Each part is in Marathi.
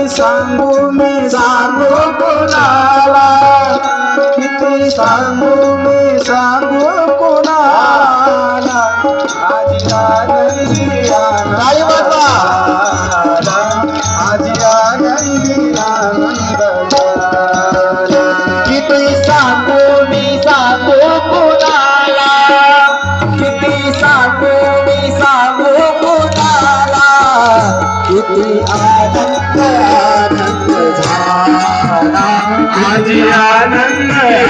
किती सांगू मी सांगू कोणाला? किती सांगू मी सांगू कोणाला?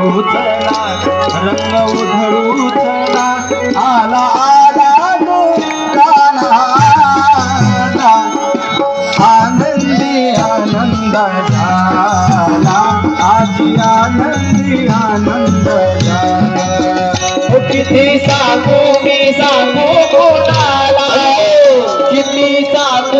उचला रंग उधळू उचला आला आला काना आनंदी आनंद झाला. आजी आनंदी आनंद किती सांगू मी सांगू किती सांगू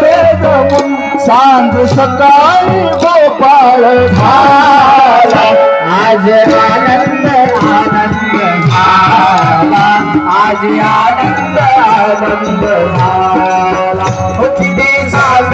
जगवून सांज सकाळी गोपाळ आज आनंद आनंद झाला. आज आनंद आनंद झाला.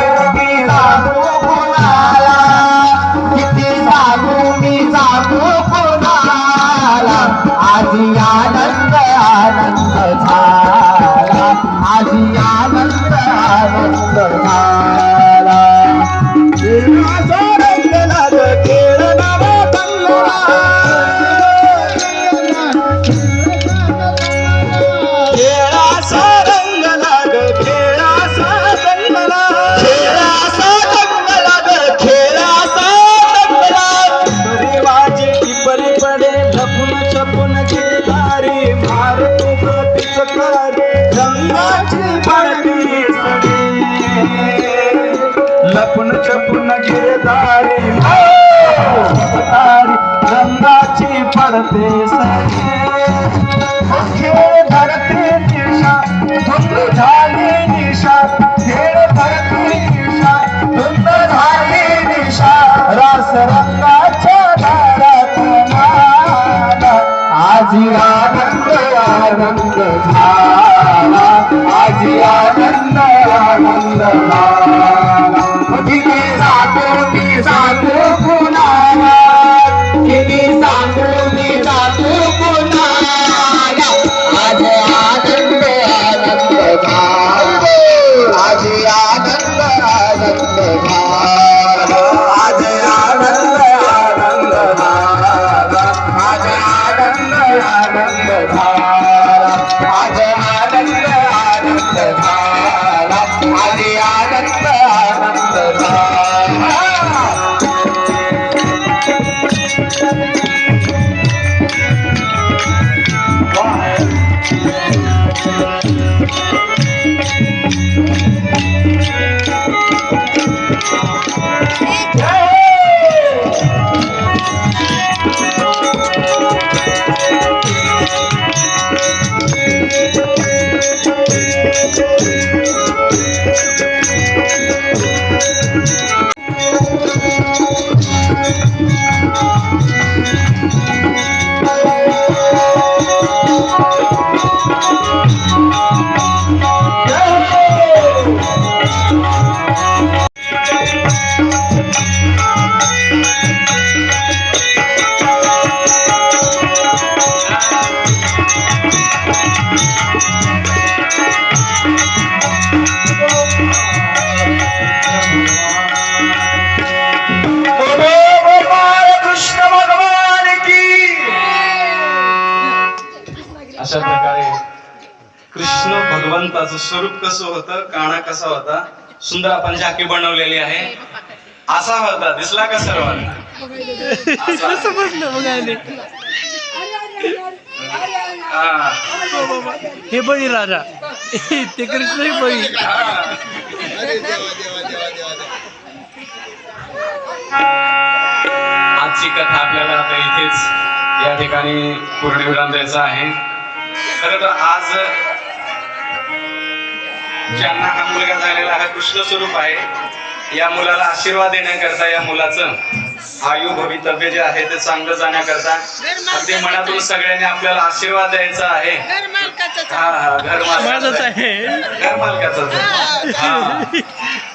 लपून छपून गिरदारी गंगाची पडते सखे धरते दिशा झाली निशा आनंद आनंद झाला आज आनंद आनंद झाला आज आनंद आनंद झाला कृष्ण भगवंताचं स्वरूप कसं होतं काना कसा होता सुंदर आपण झाकी बनवलेली आहे. असा होता दिसला का सर्वांना. हा. हे बळी राजा. ते कृष्ण हे बळी. आजची कथा आपल्याला आता इथेच या ठिकाणी पूर्णविराम द्यायचा आहे. खर तर आज ज्यांना हा मुलगा झालेला हा कृष्ण स्वरूप आहे या मुलाला आशीर्वाद देण्याकरता या मुलाचं आयु भवितव्य जे आहे ते चांगलं जाण्याकरता अगदी मनातून सगळ्यांनी आपल्याला आशीर्वाद द्यायचा आहे. हा हा घर मालकाचा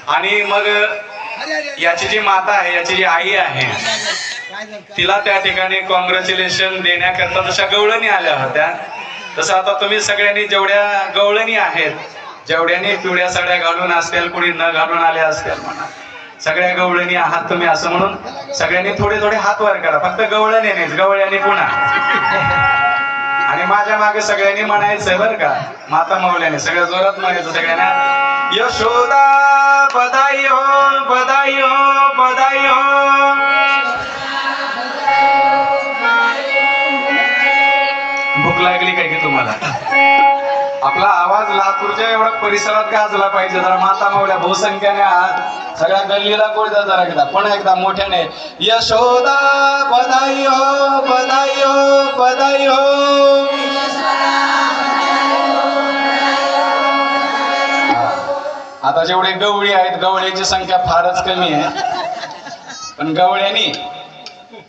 आणि मग याची जी माता आहे याची जी आई आहे तिला त्या ठिकाणी कॉंग्रॅच्युलेशन देण्याकरता जशा गवळणी आल्या होत्या तसं आता तुम्ही सगळ्यांनी जेवढ्या गवळणी आहेत जेवढ्याने पिवळ्या साड्या घालून असतील कुणी न घालून आल्या असतील. म्हणा सगळ्या गवळणी आहात तुम्ही असं म्हणून सगळ्यांनी थोडे थोडे हात वर करा. फक्त गवळणी नाही गवळ्याने पुन्हा. आणि माझ्या मागे सगळ्यांनी म्हणायचंय बरं का माता मावल्याने सगळ्या जोरात म्हणायचं सगळ्यांना यशोदा बधाई हो बधाई हो बधाई हो. भूक लागली काय की तुम्हाला? आपला आवाज लातूरच्या एवढा परिसरात गाजला पाहिजे? जरा माता मावल्या बहुसंख्याने आहात. सगळ्या गल्लीला कोळदा जरा एकदा. पण एकदा? मोठ्याने. यशोदा बधाई हो बधाई हो बधाई हो. आता जेवढे गवळी आहेत गवळ्याची संख्या फारच कमी आहे. पण गवळ्यांनी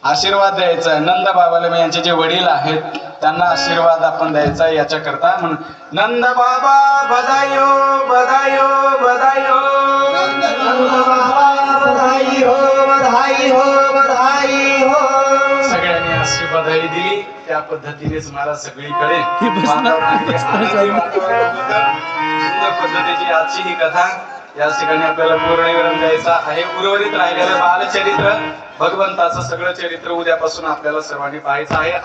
आशीर्वाद द्यायचा नंद बाबाला यांचे जे वडील आहेत त्यांना आशीर्वाद आपण द्यायचा याच्याकरता. म्हणून नंद बाबा बधायो बधायो बधायो. नंद बाबा बधाई हो बधाई हो बधाई हो. सगळ्यांनी अशी बधाई दिली. त्या पद्धतीनेच मला सगळीकडे. सुंदर पद्धतीची आजची ही कथा. या ठिकाणी आपल्याला पूर्ण द्यायचा आहे. उर्वरित राहिलेलं बालचरित्र भगवंताचं सगळं चरित्र उद्यापासून आपल्याला सर्वांनी पाहायचं आहे.